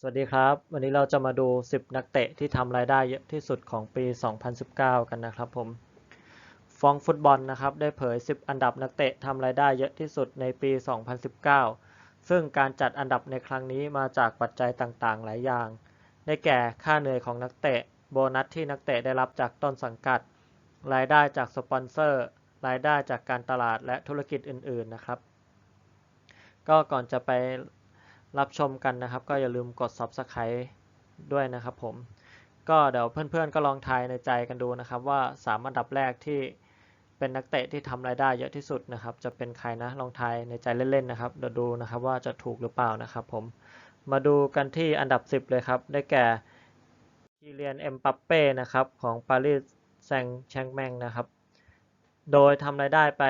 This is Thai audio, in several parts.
สวัสดีครับ วันนี้เราจะมาดู 10 นักเตะที่ทำรายได้เยอะที่สุดของปี 2019 กันนะครับผม ฟองฟุตบอลนะครับได้เผย 10 อันดับนักเตะทำรายได้เยอะที่สุดในปี 2019 ซึ่งการจัดอันดับในครั้งนี้มาจากปัจจัยต่างๆ หลายอย่าง ได้แก่ค่าเหนื่อยของนักเตะ โบนัสที่นักเตะได้รับจากต้นสังกัด รายได้จากสปอนเซอร์ รายได้จากการตลาดและธุรกิจอื่น ๆ นะครับ ก็ก่อนจะไป รับชมกันนะครับ ก็อย่าลืมกด Subscribe ด้วยนะครับผมก็เดี๋ยวเพื่อนๆก็ลองทายในใจกันดูนะครับ ว่า 3 อันดับแรกที่เป็นนักเตะที่ทำรายได้เยอะที่สุดนะครับ จะเป็นใครนะลองทายในใจเล่นๆนะครับเดี๋ยวดูนะครับว่าจะถูกหรือเปล่านะครับผมมาดูกันที่อันดับ 10 เลยครับ ได้แก่คีเลียนเอ็มปัปเป้นะครับของปารีสแซงต์แชงแมงนะครับ โดยทำรายได้ไป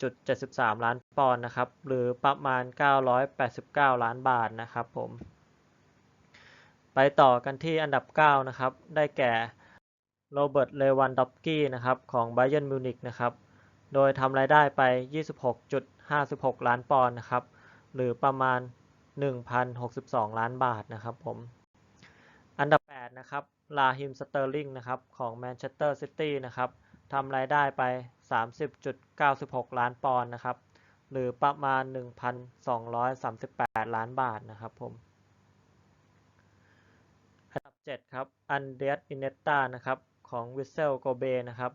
24.73 ล้านปอนด์นะครับ หรือประมาณ 989 ล้านบาทนะครับผม ไปต่อกันที่อันดับ 9 นะครับ ได้แก่โรเบิร์ต เลวันดอฟกี้นะครับ ของไบเยนมิวนิกนะครับ โดยทำรายได้ไป 26.56 ล้านปอนด์นะครับ หรือประมาณ 1,062 ล้านบาทนะครับผม อันดับ 8 นะครับ ลาฮิม สเตอร์ลิงนะครับ ของแมนเชสเตอร์ซิตี้นะครับ ทำรายได้ไป 30.96 ล้านปอนด์นะครับ หรือประมาณ 1,238 ล้านบาทนะครับผม อันดับ 7 ครับ อันเดรสอินเนตตานะครับ ของวิเซลโกเบนะครับ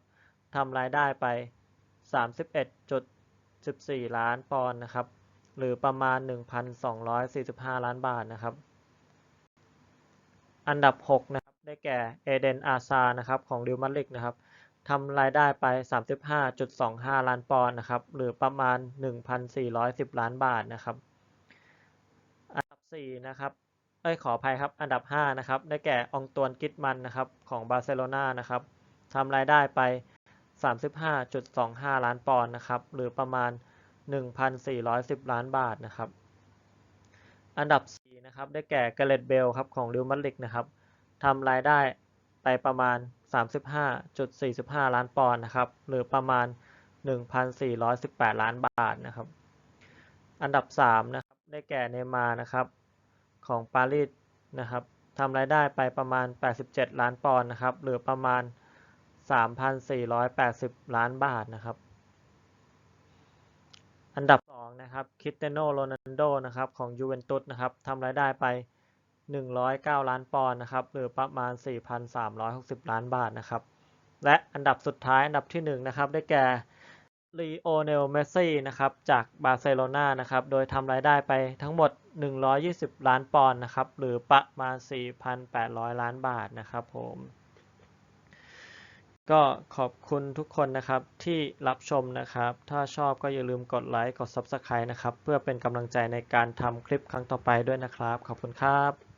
ทำรายได้ไป 31.14 ล้านปอนด์นะครับ หรือประมาณ 1,245 ล้านบาทนะครับ อันดับ 6 นะครับ ได้แก่เอเดนอาซานะครับ ของริวมาดริดนะครับ ทำรายได้ไป 35.25 ล้านปอนด์นะครับ หรือประมาณ 1,410 ล้านบาทนะครับ อันดับ 4 นะครับเอ้ยขออภัยครับ อันดับ 5 นะครับ ได้แก่องตวนกิตมันนะครับ ของบาร์เซโลนานะครับทำรายได้ไป 35.25 ล้านปอนด์นะครับ หรือประมาณ 1,410 ล้านบาทนะครับ อันดับ 4 นะครับ ได้แก่เกเรตเบลครับ ของริวมาดริดนะครับทำรายได้ไปประมาณ 35.45 ล้านปอนด์นะครับ หรือประมาณ 1,418 ล้านบาทนะครับ อันดับ 3 นะครับ ได้แก่เนมานะครับ ของปารีสนะครับทำรายได้ไปประมาณ 87 ล้านปอนด์นะครับ หรือประมาณ 3,480 ล้านบาทนะครับ อันดับ 2 นะครับ คริสเตียโนโรนัลโดนะครับ ของยูเวนตุสนะครับทำรายได้ไป 109 ล้านปอนด์นะครับหรือประมาณ 4,360 ล้านบาทนะครับและอันดับสุดท้ายอันดับที่1นะครับได้แก่ลีโอเนลเมสซี่นะครับจากบาร์เซโลนานะครับโดยทำรายได้ไปทั้งหมด 120 ล้านปอนด์นะครับหรือประมาณ 4,800 ล้านบาทนะครับผมก็ขอบคุณทุกคนนะครับที่รับชมนะครับ ถ้าชอบก็อย่าลืมกดไลค์ กด Subscribe นะครับ เพื่อเป็นกำลังใจในการทำคลิปครั้งต่อไปด้วยนะครับ ขอบคุณครับ